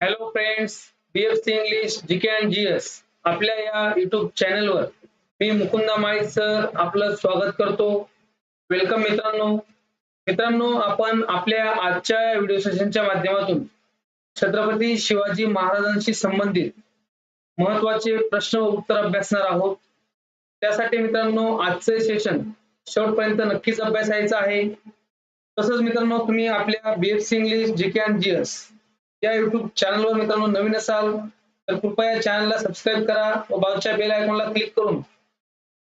Hello friends BFC English G K and G S आपल्या या YouTube चॅनलवर मी मुकुंदा माळी sir आपलं स्वागत करतो. वेलकम मित्रांनो. मित्रांनो आपण आपल्या आजच्या व्हिडिओ सेशनच्या माध्यमातून छत्रपती शिवाजी महाराजांशी संबंधित महत्त्वाचे प्रश्न व उत्तर अभ्यासणार आहोत. त्यासाठी मित्रांनो आजचे सेशन शेवटपर्यंत नक्कीच अभ्यासायचं आहे. तसंच मित्रांनो तुम्ही आपल्या BFC English G K and G S या युट्यूब चॅनलवर मित्रांनो नवीन असाल, तर कृपया चॅनलला सबस्क्राईब करा व बाजूच्या बेल आयकॉनला क्लिक करून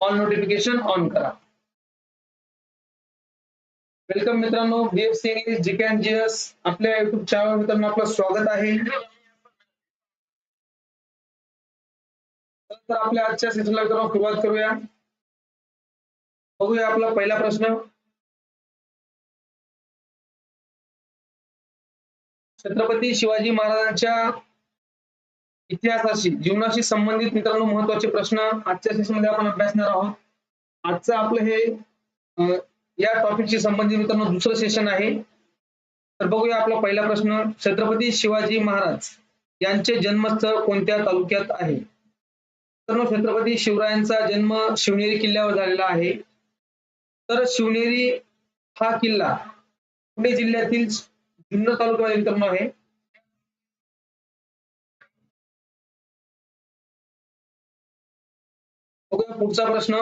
ऑन नोटिफिकेशन ऑन करा. वेलकम मित्रांनो BFC English G K and G S आपल्या युट्यूब स्वागत आहे. तर आपल्या आजच्या सेशनला मित्रांनो सुरुवात करूया. बघूया आपला पहिला प्रश्न. छत्रपती शिवाजी महाराजांच्या इतिहासाशी जीवनाशी संबंधित मित्रांनो महत्त्वाचे प्रश्न आजच्या सेशनमध्ये आपण अभ्यासणार आहोत. आजचं आपलं हे या टॉपिकशी संबंधित मित्रांनो दुसरं सेशन आहे. तर बघूया आपला पहिला प्रश्न छत्रपती शिवाजी महाराज यांचे जन्मस्थळ कोणत्या तालुक्यात आहे? मित्रांनो छत्रपती शिवरायांचा जन्म शिवनेरी किल्ल्यावर झालेला आहे. तर शिवनेरी हा किल्ला पुणे जिल्ह्यातील जुन्नर तालुक्यामध्ये मित्रांनो आहे. बघूया पुढचा प्रश्न.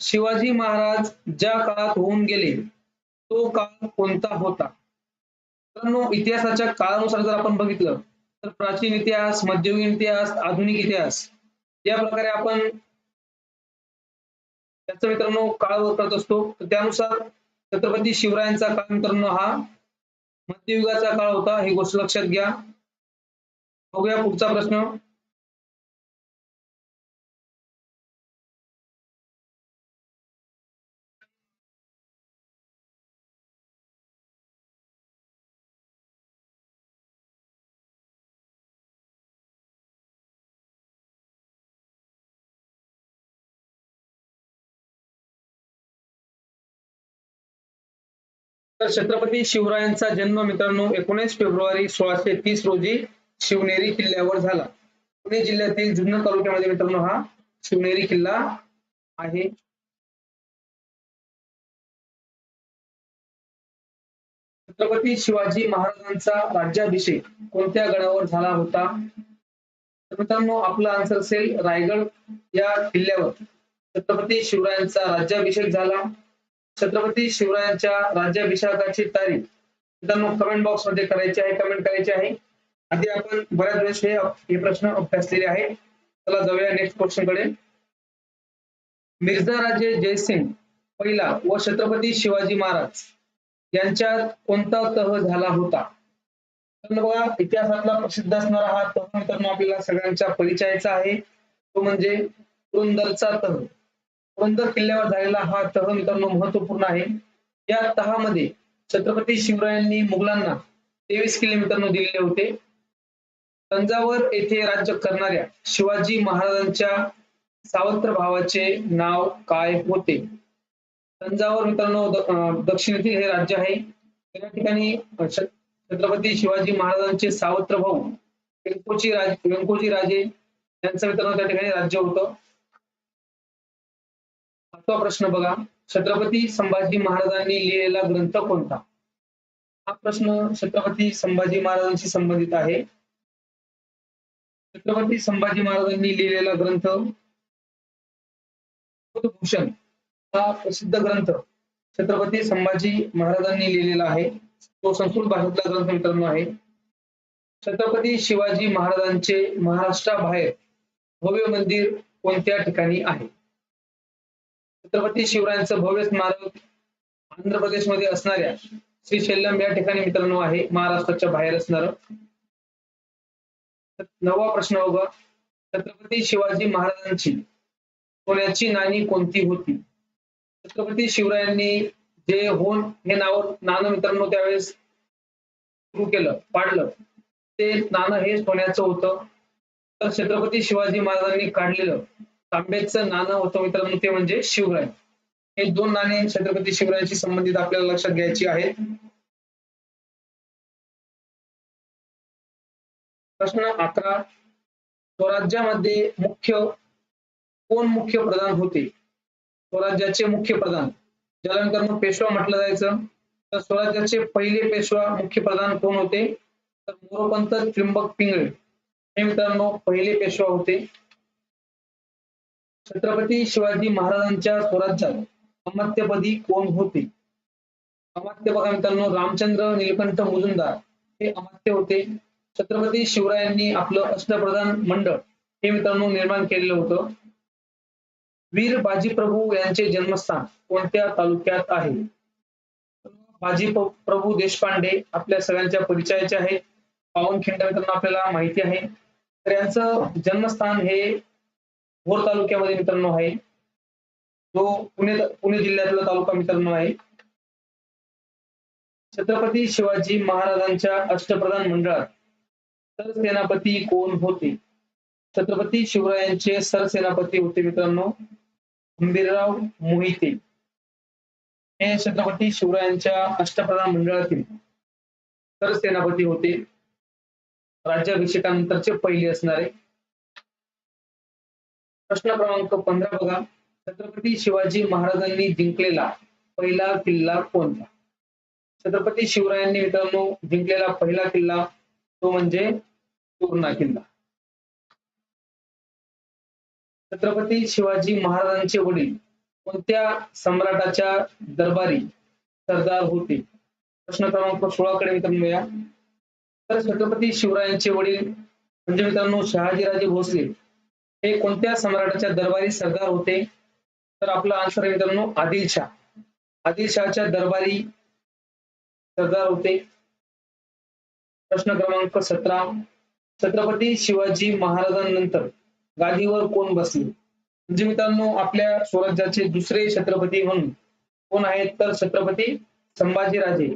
शिवाजी महाराज ज्या काळात होऊन गेले तो काळ कोणता होता? मित्रांनो इतिहासाच्या काळानुसार जर आपण बघितलं तर प्राचीन इतिहास मध्ययुगीन इतिहास आधुनिक इतिहास या प्रकारे आपण त्याचा मित्रांनो काळ करत असतो. तर त्यानुसार छत्रपती शिवरायांचा काळ मित्रांनो हा मध्ययुगाचा काळ होता. ही गोष्ट लक्षात घ्या. बघूया पुढचा प्रश्न. तर छत्रपती शिवरायांचा जन्म मित्रांनो एकोणीस फेब्रुवारी सोळाशे तीस रोजी शिवनेरी किल्ल्यावर झाला. पुणे जिल्ह्यातील जुन्नर तालुक्यामध्ये मित्रांनो हा शिवनेरी किल्ला आहे. छत्रपती शिवाजी महाराजांचा राज्याभिषेक कोणत्या गडावर झाला होता? तर मित्रांनो आपला आन्सर असेल रायगड या किल्ल्यावर. छत्रपती शिवरायांचा राज्याभिषेक झाला. छत्रपती शिवरायांच्या राज्याभिषेकाची तारीख. मित्रांनो कमेंट बॉक्समध्ये करायची आहे कमेंट करायची आहे. आधी आपण बऱ्याच वेळेस हे प्रश्न अभ्यासलेले आहे चला जाऊया नेक्स्ट क्वेश्चनकडे. मिर्झा राजे जयसिंग पहिला व छत्रपती शिवाजी महाराज यांच्यात कोणता तह झाला होता? तर बघा इतिहासातला प्रसिद्ध असणारा हा तह मित्रांनो आपल्याला सगळ्यांच्या परिचयाचा आहे. तो म्हणजे पुरंदरचा तह. पुरंदर किल्ल्यावर झालेला हा तह मित्रांनो महत्त्वपूर्ण आहे. या तहामध्ये छत्रपती शिवरायांनी मुघलांना तेवीस किल्ले मित्रांनो दिलेले होते. तंजावर येथे राज्य करणाऱ्या शिवाजी महाराजांच्या सावत्र भावाचे नाव काय होते? तंजावर मित्रांनो दक्षिणेतील हे राज्य आहे. या ठिकाणी छत्रपती शिवाजी महाराजांचे सावत्र भाऊ व्यंकोची राजे व्यंकोजी राजे यांचं मित्रांनो त्या ठिकाणी राज्य होतं. पाचवा प्रश्न बघा. छत्रपती संभाजी महाराजांनी लिहिलेला ग्रंथ कोणता? हा प्रश्न छत्रपती संभाजी महाराजांशी संबंधित आहे. छत्रपती संभाजी महाराजांनी लिहिलेला ग्रंथ भूषण हा प्रसिद्ध ग्रंथ छत्रपती संभाजी महाराजांनी लिहिलेला आहे. तो संस्कृत भाषेतला ग्रंथ मित्रांनो आहे. छत्रपती शिवाजी महाराजांचे महाराष्ट्राबाहेर भव्य मंदिर कोणत्या ठिकाणी आहे? छत्रपती शिवरायांचं भव्य स्मारक आंध्र प्रदेशमध्ये असणाऱ्या श्री शेल्लम या ठिकाणी मित्रांनो आहे महाराष्ट्राच्या बाहेर असणार. नववा प्रश्न बघा छत्रपती शिवाजी महाराजांची सोन्याची नाणी कोणती होती? छत्रपती शिवरायांनी जे होन हे नाव नाणं मित्रांनो त्यावेळेस सुरू केलं पाडलं ते नाणं हे सोन्याचं होतं. तर छत्रपती शिवाजी महाराजांनी काढलेलं तांब्याचं नाणं होतं मित्रांनो ते म्हणजे शिवराय. हे दोन नाणे छत्रपती शिवरायांशी संबंधित आपल्याला लक्षात घ्यायची आहेत. प्रश्न अकरा स्वराज्यामध्ये मुख्य कोण मुख्य प्रधान होते? स्वराज्याचे मुख्य प्रधान. ज्याला मित्रांनो पेशवा म्हटलं जायचं तर स्वराज्याचे पहिले पेशवा मुख्य प्रधान कोण होते? तर मोरोपंत त्र्यंबक पिंगळे. हे मित्रांनो पहिले पेशवा होते. छत्रपती शिवाजी महाराजांच्या स्वराज्यात अमात्यपदी कोण होते? अमात्य बघा मित्रांनो रामचंद्र नीलकंठ मुजुमदार हे अमात्य होते. छत्रपती शिवरायांनी आपलं अष्टप्रधान मंडळ हे मित्रांनो निर्माण केलेलं होतं. वीर बाजीप्रभू यांचे जन्मस्थान कोणत्या तालुक्यात आहे? बाजी प्रभू देशपांडे आपल्या सगळ्यांच्या परिचयाचे आहेत. पावनखिंड मित्रांनो आपल्याला माहिती आहे. तर यांचं जन्मस्थान हे भोर तालुक्यामध्ये मित्रांनो आहे. जो पुणे पुणे जिल्ह्यातला तालुका मित्रांनो आहे. छत्रपती शिवाजी महाराजांच्या अष्टप्रधान मंडळात सरसेनापती कोण होते? छत्रपती शिवरायांचे सरसेनापती होते मित्रांनो खंबीरराव मोहिते. हे छत्रपती शिवरायांच्या अष्टप्रधान मंडळातील सरसेनापती होते. राज्याभिषेकानंतरचे पहिले असणारे प्रश्न क्रमांक पंधरा बघा. छत्रपती शिवाजी महाराजांनी जिंकलेला पहिला किल्ला कोणता? छत्रपती शिवरायांनी मित्रांनो जिंकलेला पहिला किल्ला तो म्हणजे तोरणा किल्ला. छत्रपती शिवाजी महाराजांचे वडील कोणत्या सम्राटाच्या दरबारी सरदार होते? प्रश्न क्रमांक सोळाकडे मित्रांनो या तर छत्रपती शिवरायांचे वडील म्हणजे मित्रांनो शहाजीराजे भोसले. हे कोणत्या सम्राटाच्या दरबारी सरदार होते? तर आपला आन्सर आहे मित्रांनो आदिलशाह आदिलशहाच्या दरबारी सरदार होते. प्रश्न क्रमांक सतरा. छत्रपती शिवाजी महाराजांनंतर गादीवर कोण बसले? म्हणजे मित्रांनो आपल्या स्वराज्याचे दुसरे छत्रपती म्हणून कोण आहेत? तर छत्रपती संभाजीराजे.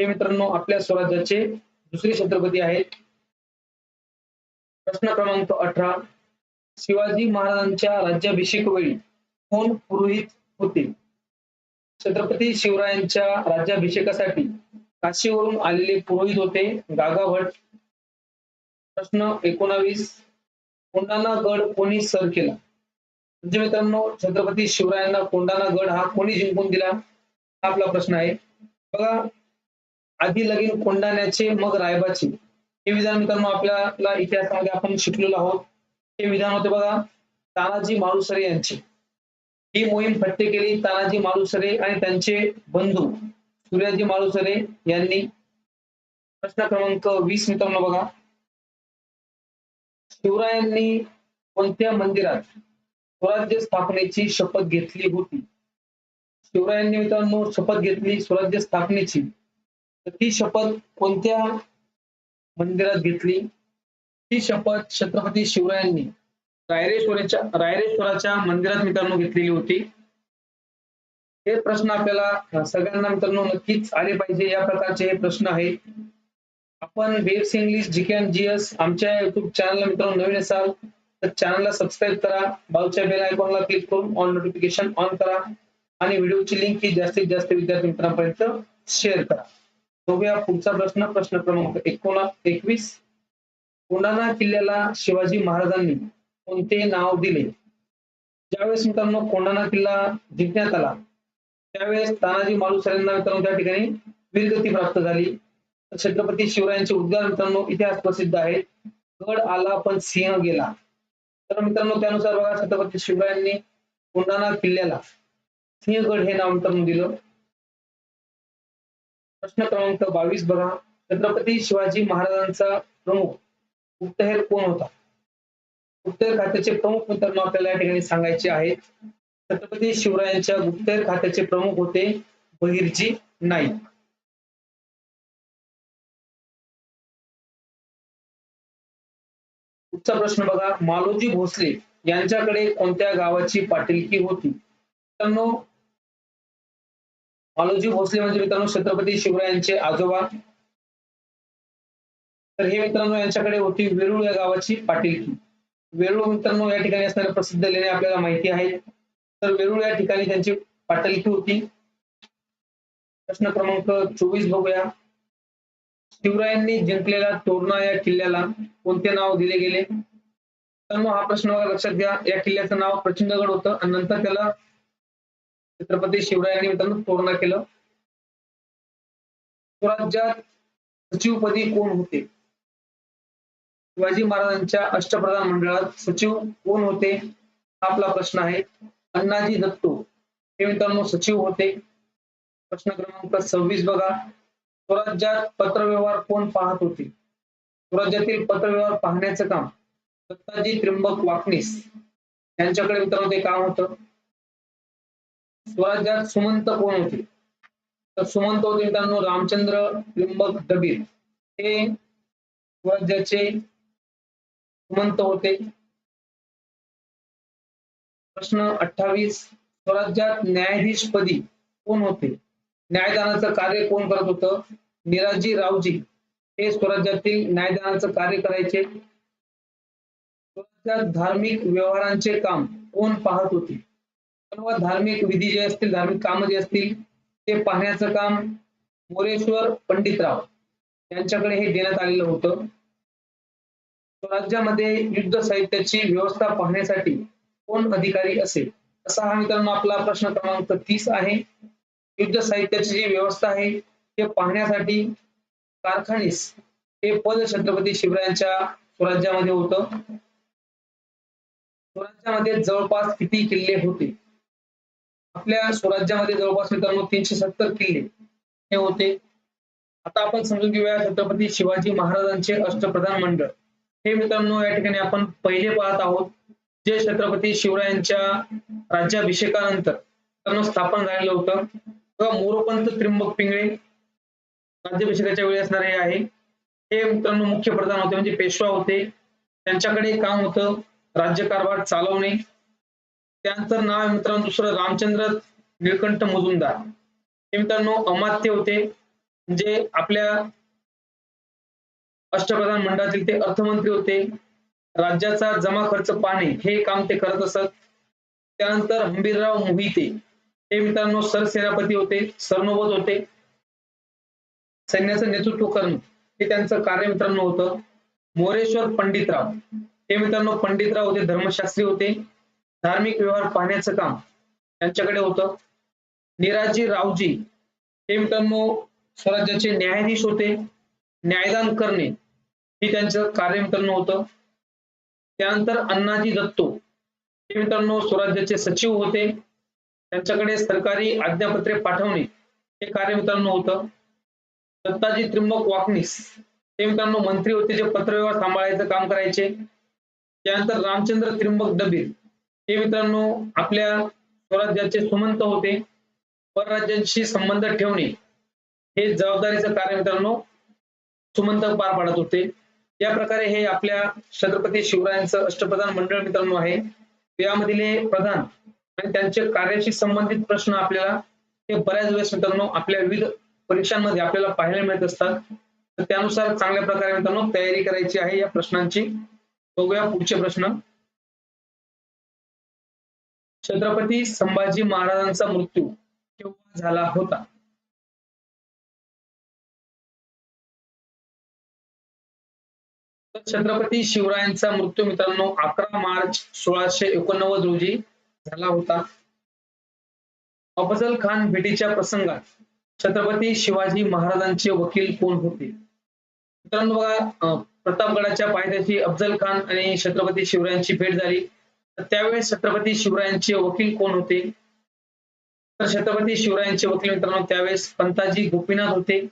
हे मित्रांनो आपल्या स्वराज्याचे दुसरे छत्रपती आहेत. प्रश्न क्रमांक अठरा. शिवाजी महाराजांच्या राज्याभिषेक वेळी कोण पुरोहित होते? छत्रपती शिवरायांच्या राज्याभिषेकासाठी काशीवरून आलेले पुरोहित होते गागाभट. प्रश्न एकोणावीस. कोंडाना गड कोणी सर केला? म्हणजे मित्रांनो छत्रपती शिवरायांना कोंडाना गड हा कोणी जिंकून दिला? हा आपला प्रश्न आहे. बघा आधी लगीन कोंडाण्याचे मग रायबाचे. हे विधान मित्रांनो आपल्याला इतिहासामध्ये आपण शिकलेलो आहोत. हे विधान होते बघा. तानाजी मालुसरे यांचे. ही मोहीम फट्टे केली. तानाजी मालुसरे आणि त्यांचे बंधू सूर्याजी मालुसरे यांनी. प्रश्न क्रमांक वीस मित्रांनो बघा. शिवरायांनी कोणत्या मंदिरात स्वराज्य स्थापनेची शपथ घेतली होती? शिवरायांनी मित्रांनो शपथ घेतली स्वराज्य स्थापनेची. तर ती शपथ कोणत्या मंदिरात घेतली? ही शपथ छत्रपती शिवरायांनी रायरेश्वराच्या रायरेश्वराच्या मंदिरात मित्रांनो घेतलेली होती. हे प्रश्न आपल्याला सगळ्यांना मित्रांनो नक्कीच आले पाहिजे. या प्रकारचे हे प्रश्न आहेत. आपण webs English G K and G S आमच्या युट्यूब चॅनलला मित्रांनो नवीन असाल तर चॅनलला सबस्क्राईब करा. बाजूच्या बेल आयकॉनला क्लिक करून ऑन नोटिफिकेशन ऑन करा. आणि व्हिडिओची लिंक ही जास्तीत जास्त विद्यार्थी मित्रांपर्यंत शेअर करा. बघूया पुढचा प्रश्न प्रश्न क्रमांक एकोणा एकवीस. कोंडाणा किल्ल्याला शिवाजी महाराजांनी कोणते नाव दिले? ज्यावेळेस मित्रांनो कोंडाणा किल्ला जिंकण्यात आला त्यावेळेस तानाजी मालुसरेंना मित्रांनो त्या ठिकाणी वीरगती प्राप्त झाली. छत्रपती शिवरायांचे उद्गार मित्रांनो इतिहास प्रसिद्ध आहे गड आला पण सिंह गेला. तर मित्रांनो त्यानुसार बघा छत्रपती शिवरायांनी कोंडाणा किल्ल्याला सिंहगड हे नाव मित्रांनो दिलं. प्रश्न क्रमांक बावीस बघा. छत्रपती शिवाजी महाराजांचा प्रमुख गुप्तहेर कोण होता? गुप्तहेर खात्याचे प्रमुख मित्रांनो आपल्याला या ठिकाणी सांगायचे आहेत. छत्रपती शिवरायांच्या गुप्तहेर खात्याचे प्रमुख होते बहिर्जी नाईक. पुढचा प्रश्न बघा मालोजी भोसले यांच्याकडे कोणत्या गावाची पाटीलकी होती? मित्रांनो मालोजी भोसले म्हणजे मित्रांनो छत्रपती शिवरायांचे आजोबा तर हे मित्रांनो यांच्याकडे होती वेरूळ या गावाची पाटीलकी. वेरूळ मित्रांनो या ठिकाणी असणारे प्रसिद्ध लेणे आपल्याला माहिती आहे तर वेरूळ या ठिकाणी त्यांची पाटीलकी होती. प्रश्न क्रमांक चोवीस बघूया. शिवरायांनी जिंकलेल्या तोरणा या किल्ल्याला कोणते नाव दिले गेले? तर मग हा प्रश्न लक्षात घ्या. या किल्ल्याचं नाव प्रचंडगड होतं आणि नंतर त्याला छत्रपती शिवरायांनी मित्रांनो तोरणा केलं. स्वराज्यात सचिवपदी कोण होते? शिवाजी महाराजांच्या अष्टप्रधान मंडळात सचिव कोण होते? हा आपला प्रश्न आहे. अण्णाजी दत्तो. हे मित्रांनो सचिव होते. प्रश्न क्रमांक सव्वीस बघा. स्वराज्यात पत्रव्यवहार कोण पाहत होते? स्वराज्यातील पत्रव्यवहार पाहण्याचं काम. दत्ताजी त्र्यंबक वाकनीस यांच्याकडे मित्रांनो ते काम होतं. स्वराज्यात सुमंत कोण होते? तर सुमंत होते मित्रांनो रामचंद्र त्र्यंबक दबीर. हे स्वराज्याचे सुमंत होते. प्रश्न अठ्ठावीस स्वराज्यात न्यायाधीश पदी कोण होते? न्यायदानाचं कार्य कोण करत होतं? निराजी रावजी हे स्वराज्यातील न्यायदानाचं कार्य करायचे. स्वराज्यात धार्मिक व्यवहारांचे काम कोण पाहत होते? सर्व धार्मिक विधी जे असतील धार्मिक काम जे असतील ते पाहण्याचं काम मोरेश्वर पंडितराव यांच्याकडे हे देण्यात आलेलं होतं. स्वराज्यामध्ये युद्ध साहित्याची व्यवस्था पाहण्यासाठी कोण अधिकारी असेल? असा हा मित्रांनो आपला प्रश्न क्रमांक तीस आहे. युद्ध साहित्याची जी व्यवस्था आहे ते पाहण्यासाठी कारखानीस हे पद छत्रपती शिवरायांच्या स्वराज्यामध्ये होत. स्वराज्यामध्ये जवळपास किती किल्ले होते? आपल्या स्वराज्यामध्ये जवळपास मित्रांनो तीनशे सत्तर किल्ले हे होते. आता आपण समजून घेऊया छत्रपती शिवाजी महाराजांचे अष्टप्रधान मंडळ. हे मित्रांनो या ठिकाणी आपण पहिले पाहत आहोत जे छत्रपती शिवरायांच्या राज्याभिषेकानंतर त्यांना स्थापन झालेलं होतं. बघा मोरोपंत त्रिंबक पिंगळे राज्याभिषेकाच्या वेळी असणारे आहे. हे मित्रांनो मुख्य प्रधान होते म्हणजे पेशवा होते. त्यांच्याकडे काम होतं राज्यकारभार चालवणे. त्यानंतर नाव मित्रांनो दुसरं रामचंद्र निळकंठ मुजुमदार. हे मित्रांनो अमात्य होते. म्हणजे आपल्या अष्टप्रधान मंडळातील ते अर्थमंत्री होते. राज्याचा जमा खर्च पाहणे हे काम ते करत असत. त्यानंतर हंबीरराव मोहिते हे मित्रांनो सरसेनापती होते सरनोबत होते. सैन्याचं नेतृत्व करणं हे त्यांचं कार्य मित्रांनो होतं. मोरेश्वर पंडितराव हे मित्रांनो पंडितराव होते धर्मशास्त्री होते. धार्मिक व्यवहार पाहण्याचं काम त्यांच्याकडे होतं. निराजी रावजी हे मित्रांनो स्वराज्याचे न्यायाधीश होते. न्यायदान करणे हे त्यांचं कार्य मित्रांनो होतं. त्यानंतर अण्णाजी दत्तो हे मित्रांनो स्वराज्याचे सचिव होते. त्यांच्याकडे सरकारी आज्ञापत्रे पाठवणे हे कार्य मित्रांनो होतं. दत्ताजी त्रिंबक वाकनीस हे मित्रांनो मंत्री होते जे पत्रव्यवहार सांभाळायचं काम करायचे. त्यानंतर रामचंद्र त्रिंबक डबीर हे मित्रांनो आपल्या स्वराज्याचे सुमंत होते. परराज्यांशी संबंध ठेवणे हे जबाबदारीचं कार्य मित्रांनो सुमंत पार पाडत होते. या प्रकारे हे आपल्या छत्रपती शिवरायांचं अष्टप्रधान मंडळ मित्रांनो आहे. यामधील प्रधान आणि त्यांच्या कार्याशी संबंधित प्रश्न आपल्याला हे बऱ्याच वेळेस मित्रांनो आपल्या विविध परीक्षांमध्ये आपल्याला पाहायला मिळत असतात. तर त्यानुसार चांगल्या प्रकारे मित्रांनो तयारी करायची आहे या प्रश्नांची. बघूया पुढचे प्रश्न. छत्रपती संभाजी महाराजांचा मृत्यू केव्हा झाला होता? छत्रपती शिवरायांचा मृत्यू मित्रांनो अकरा मार्च सोळाशे एकोणनव्वद रोजी झाला होता. अफजल खान भेटीच्या प्रसंगात छत्रपती शिवाजी महाराजांचे वकील कोण होते? मित्रांनो बघा प्रतापगडाच्या पायथ्याशी अफजल खान आणि छत्रपती शिवरायांची भेट झाली. तर त्यावेळेस छत्रपती शिवरायांचे वकील कोण होते? तर छत्रपती शिवरायांचे वकील मित्रांनो त्यावेळेस पंताजी गोपीनाथ होते.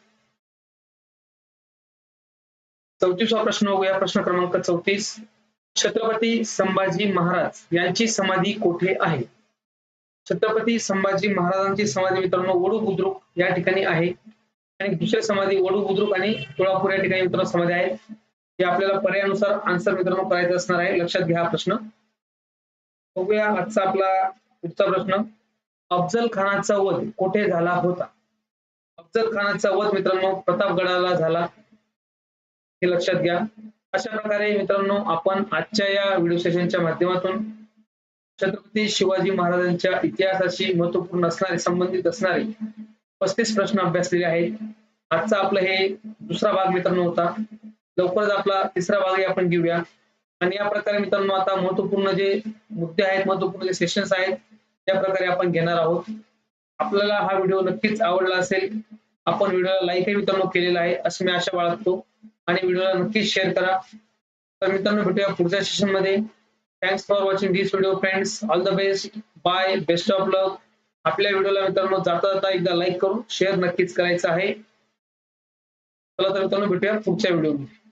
चौतीसवा प्रश्न बघूया. प्रश्न क्रमांक चौतीस. छत्रपती संभाजी महाराज यांची समाधी कोठे आहे? छत्रपती संभाजी महाराजांची समाधी मित्रांनो वडू बुद्रुक या ठिकाणी आहे. आणि दुसरी समाधी वडू बुद्रुक आणि तुळापूर या ठिकाणी मित्रांनो समाधी आहे. हे आपल्याला पर्यायानुसार आन्सर मित्रांनो करायचं असणार आहे. लक्षात घ्या हा प्रश्न. बघूया आजचा आपला पुढचा प्रश्न. अफजल खानाचा वध कोठे झाला होता? अफजल खानाचा वध मित्रांनो प्रतापगडाला झाला. हे लक्षात घ्या. अशा प्रकारे मित्रांनो आपण आजच्या या व्हिडिओ सेशनच्या माध्यमातून छत्रपती शिवाजी महाराजांच्या इतिहासाशी महत्त्वपूर्ण असणारे संबंधित असणारे पस्तीस प्रश्न अभ्यासलेले आहेत. आजचा आपलं हे दुसरा भाग मित्रांनो होता. लवकरच आपला तिसरा भागही आपण घेऊया. आणि या प्रकारे मित्रांनो आता महत्त्वपूर्ण जे मुद्दे आहेत महत्त्वपूर्ण जे सेशन्स आहेत त्या प्रकारे आपण घेणार आहोत. आपल्याला हा व्हिडिओ नक्कीच आवडला असेल आपण व्हिडिओला लाईकही मित्रांनो केलेला आहे असं मी आशा बाळगतो. आणि व्हिडिओला नक्कीच शेअर करा. तर मित्रांनो भेटूया पुढच्या सेशनमध्ये. Thanks for watching this video friends all the best bye best of luck आपल्या व्हिडिओला मित्रांनो जाता जाता एकदा लाईक करून शेअर नक्कीच करायचं आहे. चला तर मित्रांनो भेटूया पुढच्या व्हिडिओमध्ये